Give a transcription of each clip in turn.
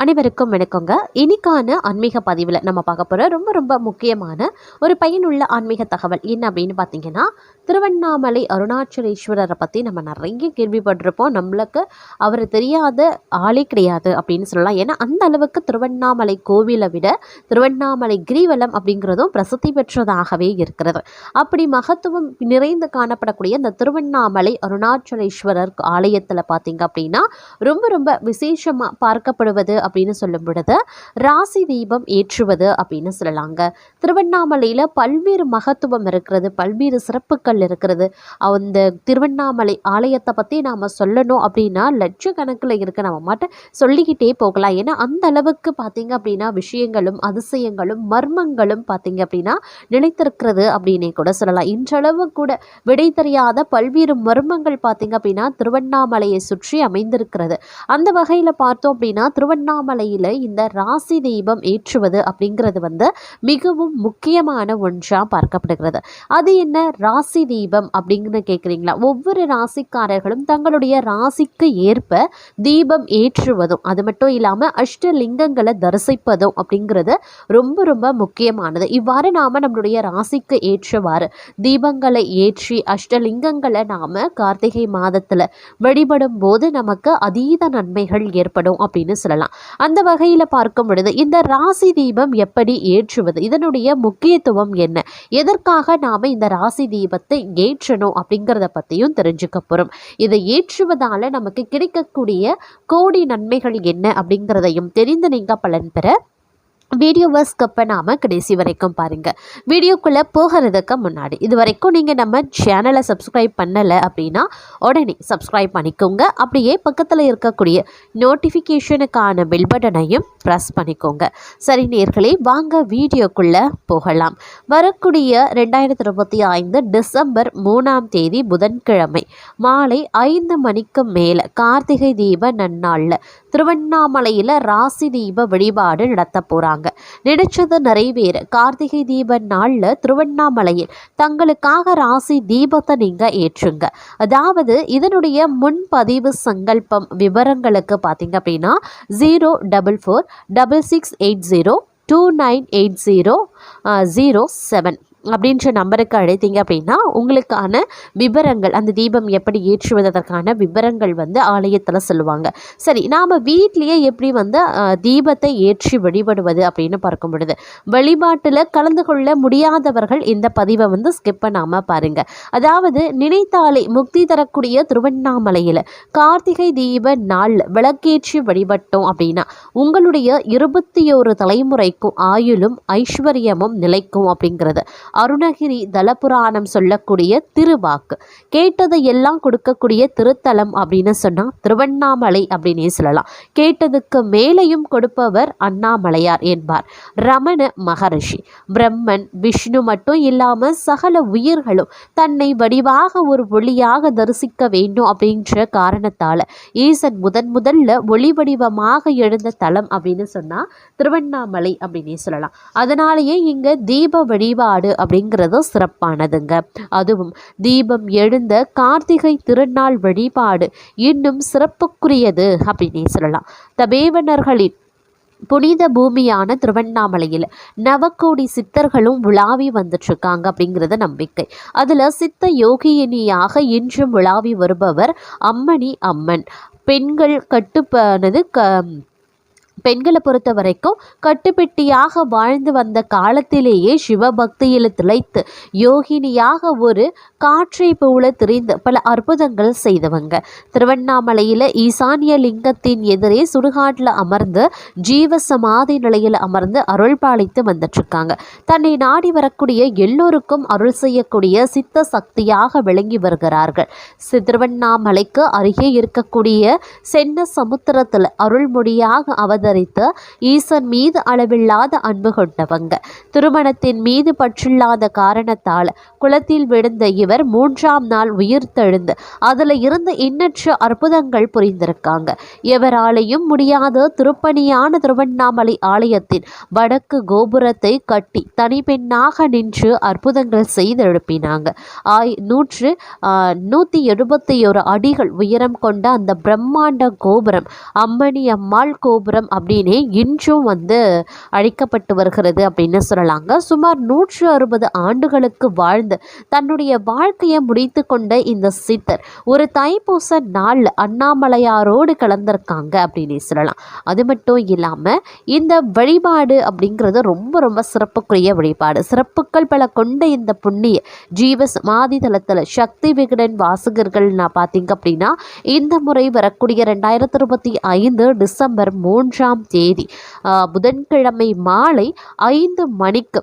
அனைவருக்கும் வணக்கங்க. இன்னைக்கான ஆன்மீக பதிவில் நம்ம பார்க்க போகிற ரொம்ப ரொம்ப முக்கியமான ஒரு பயனுள்ள ஆன்மீக தகவல் என்ன அப்படின்னு பார்த்தீங்கன்னா திருவண்ணாமலை அருணாச்சலேஸ்வரரை பற்றி நம்ம நிறைய கேள்விப்பட்டிருப்போம். நம்மளுக்கு அவர் தெரியாத ஆளே கிடையாது அப்படின்னு சொல்லலாம். ஏன்னா அந்த அளவுக்கு திருவண்ணாமலை கோவிலை விட திருவண்ணாமலை கிரிவலம் அப்படிங்கிறதும் பிரசித்தி பெற்றதாகவே இருக்கிறது. அப்படி மகத்துவம் நிறைந்து காணப்படக்கூடிய இந்த திருவண்ணாமலை அருணாச்சலேஸ்வரர் ஆலயத்தில் பார்த்தீங்க அப்படின்னா ரொம்ப ரொம்ப விசேஷமாக பார்க்கப்படுவது அப்படின்னு சொல்லும் பொழுது ராசி தீபம் ஏற்றுவது அப்படின்னு சொல்லலாங்க. திருவண்ணாமலையில் பல்வேறு மகத்துவம் இருக்கிறது பல்வேறு சிறப்புகள் இருக்கிறது. அந்த திருவண்ணாமலை ஆலயத்தை பற்றி நாம் சொல்லணும் அப்படின்னா லட்சக்கணக்கில் இருக்க நம்ம மட்டும் சொல்லிக்கிட்டே போகலாம். ஏன்னா அந்த அளவுக்கு பார்த்தீங்க அப்படின்னா விஷயங்களும் அதிசயங்களும் மர்மங்களும் பார்த்தீங்க அப்படின்னா நிலைத்திருக்கிறது அப்படின்னே கூட சொல்லலாம். இன்றளவு கூட விடை தெரியாத பல்வேறு மர்மங்கள் பார்த்தீங்க அப்படின்னா திருவண்ணாமலையை சுற்றி அமைந்திருக்கிறது. அந்த வகையில் பார்த்தோம் அப்படின்னா திருவண்ணாமலையில் இந்த ராசி தீபம் ஏற்றுவது அப்படிங்கிறது வந்து மிகவும் முக்கியமான ஒன்றாக பார்க்கப்படுகிறது. அது என்ன? ராசி தீபம் அப்படிங்கிறது கேட்குறீங்களா ஒவ்வொரு ராசிக்காரர்களும் தங்களுடைய ராசிக்கு ஏற்ப தீபம் ஏற்றுவதும் அது மட்டும் இல்லாமல் அஷ்டலிங்கங்களை தரிசிப்பதும் அப்படிங்கிறது ரொம்ப ரொம்ப முக்கியமானது. இவ்வாறு நாம் நம்மளுடைய ராசிக்கு ஏற்றவாறு தீபங்களை ஏற்றி அஷ்டலிங்கங்களை நாம் கார்த்திகை மாதத்தில் வழிபடும் போது நமக்கு அதீத நன்மைகள் ஏற்படும் அப்படின்னு சொல்லலாம். அந்த வகையில் பார்க்கும் பொழுது இந்த ராசி தீபம் எப்படி ஏற்றுவது? இதனுடைய முக்கியத்துவம் என்ன? எதற்காக நாம் இந்த ராசி தீபத்தை ஏற்றணும் அப்படிங்கிறத பற்றியும் தெரிஞ்சுக்க போகிறோம் இதை ஏற்றுவதால் நமக்கு கிடைக்கக்கூடிய கோடி நன்மைகள் என்ன அப்படிங்கிறதையும் தெரிந்து நீங்கள் பலன் பெற வீடியோவை ஸ்கிப் பண்ணாமல் கடைசி வரைக்கும் பாருங்கள் வீடியோக்குள்ளே போகிறதுக்கு முன்னாடி இது வரைக்கும் நீங்கள் நம்ம சேனலை சப்ஸ்கிரைப் பண்ணலை அப்படின்னா உடனே சப்ஸ்கிரைப் பண்ணிக்கோங்க. அப்படியே பக்கத்தில் இருக்கக்கூடிய நோட்டிஃபிகேஷனுக்கான பெல் பட்டனையும் ப்ரெஸ் பண்ணிக்கோங்க. சரி நேர்களே வாங்க வீடியோக்குள்ளே போகலாம். வரக்கூடிய ரெண்டாயிரத்தி இருபத்தி ஐந்து டிசம்பர் மூணாம் தேதி புதன்கிழமை மாலை ஐந்து மணிக்கு மேலே கார்த்திகை தீப நன்னாளில் திருவண்ணாமலையில் ராசி தீப வழிபாடு நடத்த போகிறாங்க நினைச்சது நிறைவேற. கார்த்திகை தீப நாளில் திருவண்ணாமலையில் தங்களுக்காக ராசி தீபத்தை நீங்கள் ஏற்றுங்க. அதாவது இதனுடைய முன்பதிவு சங்கல்பம் விவரங்களுக்கு பார்த்தீங்க அப்படின்னா zero double four double six eight zero two nine eight zero zero seven அப்படின்ற நம்பருக்கு அழைத்தீங்க அப்படின்னா உங்களுக்கான விவரங்கள் அந்த தீபம் எப்படி ஏற்றுவதற்கான விவரங்கள் வந்து ஆலயத்தில் சொல்லுவாங்க. சரி நாம் வீட்லேயே எப்படி வந்து தீபத்தை ஏற்றி வழிபடுவது அப்படின்னு பார்க்கும் பொழுது வழிபாட்டில் கலந்து கொள்ள முடியாதவர்கள் இந்த பதிவை வந்து ஸ்கிப் பண்ணாமல் பாருங்கள் அதாவது நினைத்தாலே முக்தி தரக்கூடிய திருவண்ணாமலையில் கார்த்திகை தீப நாள் விளக்கேற்றி வழிபட்டோம் அப்படின்னா உங்களுடைய இருபத்தி ஒரு தலைமுறைக்கும் ஆயுளும் ஐஸ்வர்யமும் நிலைக்கும் அப்படிங்கிறது. அருணகிரி தலபுராணம் சொல்லக்கூடிய திருவாக்கு. கேட்டதை எல்லாம் கொடுக்கக்கூடிய திருத்தலம் அப்படின்னு சொன்னால் திருவண்ணாமலை அப்படின்னே சொல்லலாம். கேட்டதுக்கு மேலையும் கொடுப்பவர் அண்ணாமலையார் என்பார். ரமண மகரிஷி. பிரம்மன் விஷ்ணு மட்டும் இல்லாமல் சகல உயிர்களும் தன்னை வடிவாக ஒரு ஒளியாக தரிசிக்க வேண்டும் அப்படின்ற காரணத்தால் ஈசன் முதன் முதல்ல ஒளி வடிவமாக எழுந்த தலம் அப்படின்னு சொன்னால் திருவண்ணாமலை அப்படின்னே சொல்லலாம். அதனாலேயே இங்கே தீப வழிபாடு அப்படிங்கிறது சிறப்பானதுங்க. அதுவும் தீபம் எழுந்த கார்த்திகை திருநாள் வழிபாடு இன்னும் சிறப்புக்குரியது அப்படின்னே சொல்லலாம். தபேவனர்களின் புனித பூமியான திருவண்ணாமலையில் நவக்கோடி சித்தர்களும் உலாவி வந்துட்டுருக்காங்க அப்படிங்கிறது நம்பிக்கை. அதில் சித்த யோகியினியாக இன்றும் உலாவி வருபவர் அம்மணி அம்மன். பெண்கள் கட்டுப்பானது க பெண்களை பொறுத்த வரைக்கும் கட்டுப்பெட்டியாக வாழ்ந்து வந்த காலத்திலேயே சிவபக்தியில் திளைத்து யோகினியாக ஒரு காற்றை போல திரிந்து பல அற்புதங்கள் செய்தவங்க. திருவண்ணாமலையில் ஈசானிய லிங்கத்தின் எதிரே சுடுகாட்டில் அமர்ந்து ஜீவ சமாதி நிலையில் அமர்ந்து அருள் பாலித்து வந்துட்டுருக்காங்க தன்னை நாடி வரக்கூடிய எல்லோருக்கும் அருள் செய்யக்கூடிய சித்த சக்தியாக விளங்கி வருகிறார்கள். திருவண்ணாமலைக்கு அருகே இருக்கக்கூடிய சென்ன சமுத்திரத்தில் அருள்மொழியாக அவதரித்து ஈசன் மீது அளவில்லாத அன்பு கொண்டவங்க. திருமணத்தின் மீது பற்றில்லாத காரணத்தால் குளத்தில் விழுந்த இவர் அவர் மூன்றாம் நாள் உயிர்த்தெழுந்து அதில் இருந்து எண்ணற்ற அற்புதங்கள் புரிந்திருக்காங்க. எவராலையும் முடியாத திருப்பணியான திருவண்ணாமலை ஆலயத்தின் வடக்கு கோபுரத்தை கட்டி தனி பெண்ணாக நின்று அற்புதங்கள் செய்து எழுப்பினாங்க ஆய் நூற்று நூற்றி எழுபத்தி ஒரு அடிகள் உயரம் கொண்ட அந்த பிரம்மாண்ட கோபுரம் அம்மணி அம்மாள் கோபுரம் அப்படின்னு இன்றும் வந்து அழைக்கப்பட்டு வருகிறது அப்படின்னு சொல்லலாங்க. சுமார் நூற்று அறுபது ஆண்டுகளுக்கு வாழ்ந்து தன்னுடைய வாழ்க்கையை முடித்து கொண்ட இந்த சித்தர் ஒரு தைப்பூச நாள் அண்ணாமலையாரோடு கலந்திருக்காங்க அப்படின்னு சொல்லலாம். அது மட்டும் இல்லாமல் இந்த வழிபாடு அப்படிங்கிறது ரொம்ப ரொம்ப சிறப்புக்குரிய வழிபாடு. சிறப்புகள் பல கொண்ட இந்த புண்ணிய ஜீவ மாதிதளத்தில் சக்தி விகடன் வாசகர்கள் நான் பார்த்தீங்க அப்படின்னா இந்த முறை வரக்கூடிய ரெண்டாயிரத்தி இருபத்தி ஐந்து டிசம்பர் மூன்றாம் தேதி புதன்கிழமை மாலை ஐந்து மணிக்கு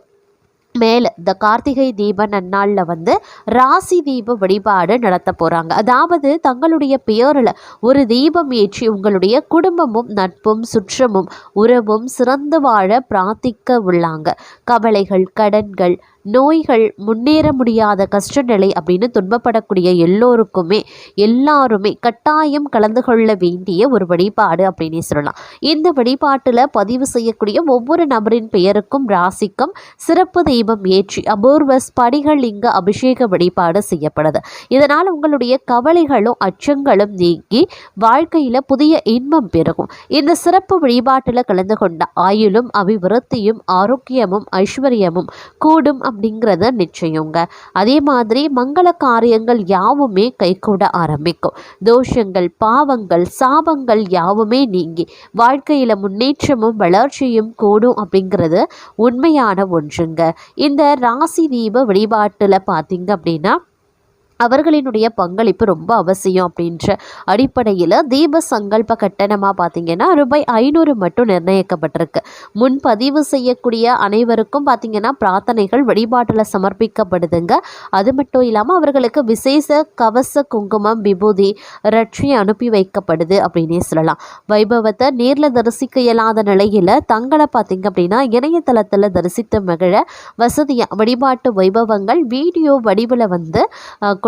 மேலே இந்த கார்த்திகை தீப நன்னாளில் வந்து ராசி தீப வழிபாடு நடத்த போகிறாங்க அதாவது தங்களுடைய பெயரில் ஒரு தீபம் ஏற்றி உங்களுடைய குடும்பமும் நட்பும் சுற்றமும் உறவும் சிறந்து வாழ பிரார்த்திக்க உள்ளாங்க. கவலைகள் கடன்கள் நோய்கள் முன்னேற முடியாத கஷ்டநிலை அப்படின்னு துன்பப்படக்கூடிய எல்லோருக்குமே எல்லாருமே கட்டாயம் கலந்து கொள்ள வேண்டிய ஒரு வழிபாடு அப்படின்னு சொல்லலாம். இந்த வழிபாட்டில் பதிவு செய்யக்கூடிய ஒவ்வொரு நபரின் பெயருக்கும் ராசிக்கும் சிறப்பு தெய்வம் ஏற்றி அபூர்வ ஸ்படிகலிங்க அபிஷேக வழிபாடு செய்யப்படுது. இதனால் உங்களுடைய கவலைகளும் அச்சங்களும் நீங்கி வாழ்க்கையில் புதிய இன்பம் பெருகும். இந்த சிறப்பு வழிபாட்டில் கலந்து கொண்ட ஆயுளும் அபிவிருத்தியும் ஆரோக்கியமும் ஐஸ்வர்யமும் கூடும் அப்படிங்கிறத நிச்சயங்க. அதே மாதிரி மங்கள காரியங்கள் யாவுமே கைகூட ஆரம்பிக்கும். தோஷங்கள் பாவங்கள் சாபங்கள் யாவுமே நீங்கி வாழ்க்கையில் முன்னேற்றமும் வளர்ச்சியும் கூடும் அப்படிங்கிறது உண்மையான ஒன்றுங்க. இந்த ராசி தீப வழிபாட்டில் பார்த்தீங்க அப்படின்னா அவர்களினுடைய பங்களிப்பு ரொம்ப அவசியம் அப்படின்ற அடிப்படையில் தீப சங்கல்ப கட்டணமாக பார்த்தீங்கன்னா ரூபாய் ஐநூறு மட்டும் நிர்ணயிக்கப்பட்டிருக்கு. முன்பதிவு செய்யக்கூடிய அனைவருக்கும் பார்த்தீங்கன்னா பிரார்த்தனைகள் வழிபாட்டில் சமர்ப்பிக்கப்படுதுங்க. அது மட்டும் இல்லாமல் அவர்களுக்கு விசேஷ கவச குங்குமம் விபூதி ரட்சி அனுப்பி வைக்கப்படுது அப்படின்னே சொல்லலாம். வைபவத்தை நேரில் தரிசிக்க இயலாத நிலையில் தங்களை பார்த்தீங்க அப்படின்னா இணையதளத்தில் தரிசித்து மகிழ வசதியாக வழிபாட்டு வைபவங்கள் வீடியோ வடிவில் வந்து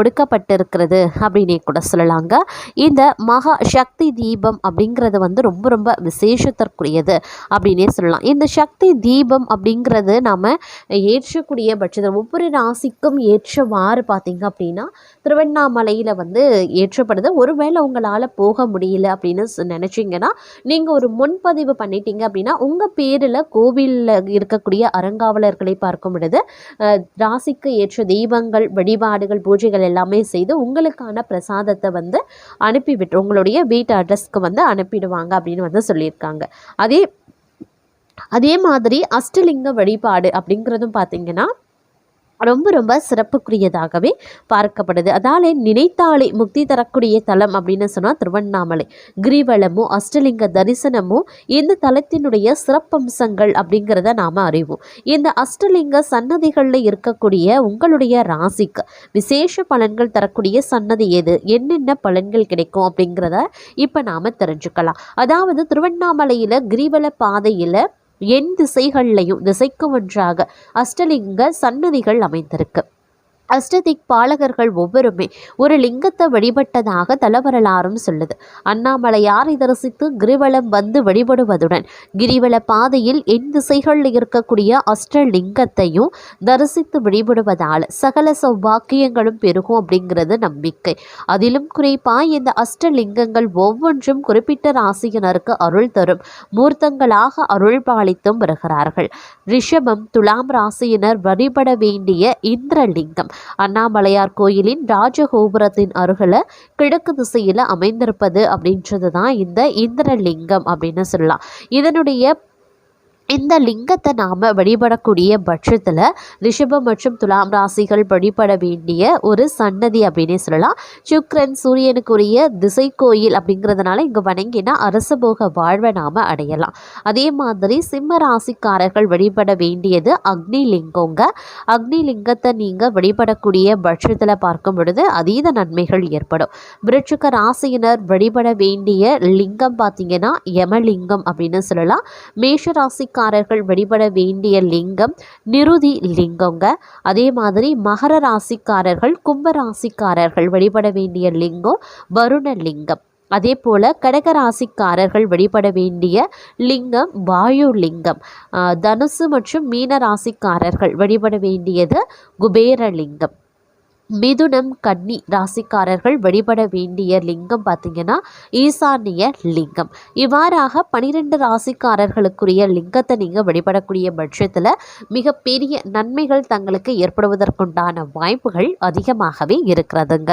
கொடுக்கப்பட்டிருக்கிறது அப்படின்னே கூட சொல்லலாங்க. இந்த மகா சக்தி தீபம் அப்படிங்கிறது வந்து ரொம்ப ரொம்ப விசேஷத்திற்குரியது அப்படின்னே சொல்லலாம். இந்த சக்தி தீபம் அப்படிங்கிறது நாம் ஏற்றக்கூடிய பட்சத்தில் ஒவ்வொரு ராசிக்கும் ஏற்றவாறு பார்த்திங்க அப்படின்னா திருவண்ணாமலையில் வந்து ஏற்றப்படுது. ஒருவேளை உங்களால் போக முடியல அப்படின்னு சொ- நீங்கள் ஒரு முன்பதிவு பண்ணிட்டீங்க அப்படின்னா உங்கள் பேரில் கோவிலில் இருக்கக்கூடிய அறங்காவலர்களை பார்க்கும் பொழுது ராசிக்கு ஏற்ற தெய்வங்கள் வழிபாடுகள் பூஜைகள் எல்லாமே செய்து உங்களுக்கான பிரசாதத்தை வந்து அனுப்பி விட்டு உங்களுடைய வீட்டு அட்ரஸ்க்கு வந்து அனுப்பிடுவாங்க அப்படின்னு வந்து சொல்லியிருக்காங்க. அதே அதே மாதிரி அஷ்டலிங்க வழிபாடு அப்படிங்கிறதும் பார்த்திங்கன்னா ரொம்ப ரொம்ப சிறப்புக்குரியதாகவே பார்க்கப்படுது. அதாலே நினைத்தாலே முக்தி தரக்கூடிய தலம் அப்படின்னு சொன்னால் திருவண்ணாமலை. கிரிவலமும் அஷ்டலிங்க தரிசனமும் இந்த தலத்தினுடைய சிறப்பம்சங்கள் அப்படிங்கிறத நாம் அறிவோம். இந்த அஷ்டலிங்க சன்னதிகளில் இருக்கக்கூடிய உங்களுடைய ராசிக்கு விசேஷ பலன்கள் தரக்கூடிய சன்னதி எது? என்னென்ன பலன்கள் கிடைக்கும் அப்படிங்கிறத இப்போ நாம் தெரிஞ்சுக்கலாம். அதாவது திருவண்ணாமலையில் கிரிவல பாதையில் எண் திசைகள்லையும் திசைக்கு ஒன்றாக அஷ்டலிங்க சன்னதிகள் அமைந்திருக்கு. அஷ்டதிக் பாலகர்கள் ஒவ்வொருமே ஒரு லிங்கத்தை வழிபட்டதாக தலவரலாறும் சொல்லுது. அண்ணாமலையாரை தரிசித்து கிரிவலம் வந்து வழிபடுவதுடன் கிரிவல பாதையில் எண் திசைகளில் இருக்கக்கூடிய அஷ்டலிங்கத்தையும் தரிசித்து வழிபடுவதால் சகல சௌபாக்கியங்களும் பெருகும் அப்படிங்கிறது நம்பிக்கை. அதிலும் குறிப்பாக இந்த அஷ்டலிங்கங்கள் ஒவ்வொன்றும் குறிப்பிட்ட ராசியினருக்கு அருள் தரும் மூர்த்தங்களாக அருள் பாலித்தும் வருகிறார்கள். ரிஷபம் துலாம் ராசியினர் வழிபட வேண்டிய இந்திரலிங்கம். அண்ணாமலையார் கோயிலின் ராஜகோபுரத்தின் அருகில் கிழக்கு திசையில் அமைந்திருப்பது அப்படின்றது தான் இந்த இந்திரலிங்கம் அப்படின்னு சொல்லலாம். இதனுடைய இந்த லிங்கத்தை நாம் வழிபடக்கூடிய பட்சத்தில் ரிஷபம் மற்றும் துலாம் ராசிகள் வழிபட வேண்டிய ஒரு சன்னதி அப்படின்னே சொல்லலாம். சுக்ரன் சூரியனுக்குரிய திசை கோயில் அப்படிங்கிறதுனால இங்கே வணங்கினா அரசபோக வாழ்வை நாம் அடையலாம். அதே மாதிரி சிம்ம ராசிக்காரர்கள் வழிபட வேண்டியது அக்னி லிங்கங்க அக்னி லிங்கத்தை நீங்கள் வழிபடக்கூடிய பட்சத்தில் பார்க்கும் பொழுது அதீத நன்மைகள் ஏற்படும். விருட்சிக ராசியினர் வழிபட வேண்டிய லிங்கம் பார்த்தீங்கன்னா யமலிங்கம் அப்படின்னு சொல்லலாம். மேஷ ராசிக்கார ராசிக்காரர்கள் வழிபட வேண்டிய லிங்கம் நிருதி லிங்கங்க. அதே மாதிரி மகர ராசிக்காரர்கள் கும்ப ராசிக்காரர்கள் வழிபட வேண்டிய லிங்கம் வருண லிங்கம். அதே போல் கடக ராசிக்காரர்கள் வழிபட வேண்டிய லிங்கம் வாயு லிங்கம். ஆஹ் தனுசு மற்றும் மீன ராசிக்காரர்கள் வழிபட வேண்டியது குபேர லிங்கம். மிதுனம் கன்னி ராசிக்காரர்கள் வழிபட வேண்டிய லிங்கம் பார்த்தீங்கன்னா ஈசானிய லிங்கம். இவ்வாறாக பனிரெண்டு ராசிக்காரர்களுக்குரிய லிங்கத்தை நீங்கள் வழிபடக்கூடிய பட்சத்தில் மிகப்பெரிய நன்மைகள் தங்களுக்கு ஏற்படுவதற்குண்டான வாய்ப்புகள் அதிகமாகவே இருக்கிறதுங்க.